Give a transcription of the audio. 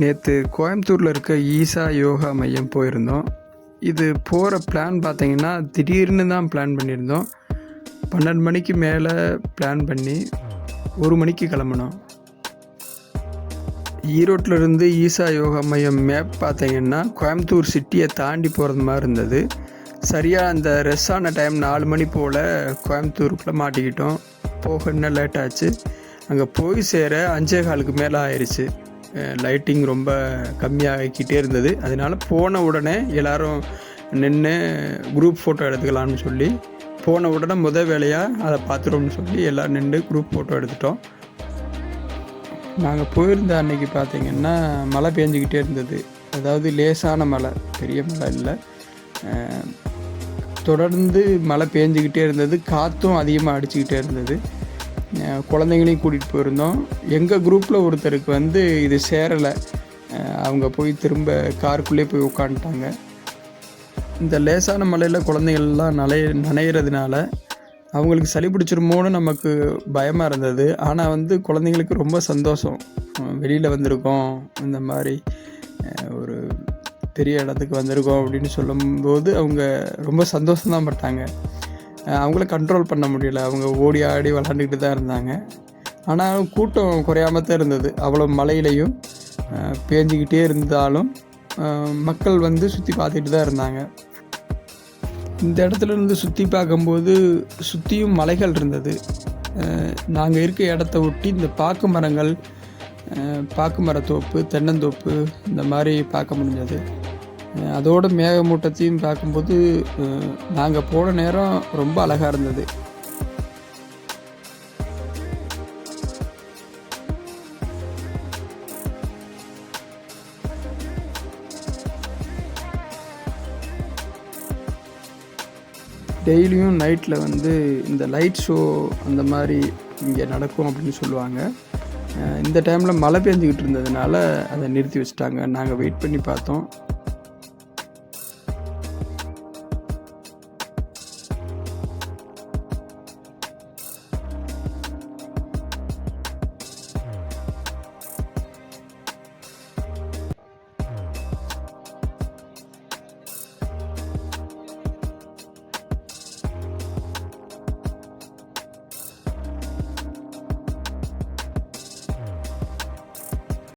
நேற்று கோயம்புத்தூரில் இருக்க ஈசா யோகா மையம் போயிருந்தோம். இது போகிற பிளான் பார்த்தீங்கன்னா திடீர்னு தான் பிளான் பண்ணியிருந்தோம். பன்னெண்டு மணிக்கு மேலே பிளான் பண்ணி ஒரு மணிக்கு கிளம்புனோம். ஈரோட்டில் இருந்து ஈசா யோகா மையம் மேப் பார்த்தீங்கன்னா கோயம்புத்தூர் சிட்டியை தாண்டி போகிறது மாதிரி இருந்தது. சரியாக அந்த ரெஸ் ஆன டைம் நாலு மணி போல் கோயம்புத்தூருக்குள்ளே மாட்டிக்கிட்டோம். போக இன்னும் லேட் ஆச்சு. அங்கே போய் சேர அஞ்சே காலுக்கு மேலே ஆயிடுச்சு லைட்டிங் ரொம்ப கம்மியாகிக்கிட்டே இருந்தது. அதனால போன உடனே எல்லோரும் நின்று குரூப் ஃபோட்டோ எடுத்துக்கலாம்னு சொல்லி போன உடனே முத வேலையாக அதை பார்த்துருவோம்னு சொல்லி எல்லோரும் நின்று குரூப் ஃபோட்டோ எடுத்துட்டோம். நாங்கள் போயிருந்த அன்னைக்கு பார்த்திங்கன்னா மழை பெஞ்சிக்கிட்டே இருந்தது. அதாவது லேசான மழை பெரிய மழை இல்லை. தொடர்ந்து மழை பெஞ்சிக்கிட்டே இருந்தது. காற்றும் அதிகமாக அடிச்சுக்கிட்டே இருந்தது. குழந்தைங்களையும் கூட்டிகிட்டு போயிருந்தோம். எங்கள் குரூப்பில் ஒருத்தருக்கு வந்து இது சேரலை. அவங்க போய் திரும்ப காருக்குள்ளே போய் உட்காந்துட்டாங்க இந்த லேசான மலையில் குழந்தைகள்லாம் நனைய நனையிறதுனால அவங்களுக்கு சளி பிடிச்சிருமோன்னு நமக்கு பயமாக இருந்தது. ஆனால் வந்து குழந்தைங்களுக்கு ரொம்ப சந்தோஷம். வெளியில் வந்திருக்கோம். இந்த மாதிரி ஒரு பெரிய இடத்துக்கு வந்திருக்கோம் அப்படின்னு சொல்லும்போது அவங்க ரொம்ப சந்தோஷம்தான் பட்டாங்க. அவங்கள கண்ட்ரோல் பண்ண முடியல. அவங்க ஓடி ஆடி விளாண்டுக்கிட்டு தான் இருந்தாங்க. ஆனால் கூட்டம் குறையாம தான் இருந்தது. அவ்வளோ மழையிலையும் பேஞ்சிக்கிட்டே இருந்தாலும் மக்கள் வந்து சுற்றி பார்த்துட்டு தான் இருந்தாங்க. இந்த இடத்துல இருந்து சுற்றி பார்க்கும்போது சுற்றியும் மலைகள் இருந்தது. நாங்கள் இருக்க இடத்த ஒட்டி இந்த பாக்கு மரங்கள் பாக்கு மரத்தோப்பு தென்னந்தோப்பு இந்த மாதிரி பார்க்க முடிஞ்சது. அதோட மேகமூட்டத்தையும் பார்க்கும்போது நாங்கள் போன நேரம் ரொம்ப அழகாக இருந்தது. டெய்லியும் நைட்டில் வந்து இந்த லைட் ஷோ அந்த மாதிரி இங்கே நடக்கும் அப்படின்னு சொல்லுவாங்க. இந்த டைமில் மழை பெஞ்சிக்கிட்டு இருந்ததுனால அதை நிறுத்தி வச்சுட்டாங்க. நாங்கள் வெயிட் பண்ணி பார்த்தோம்.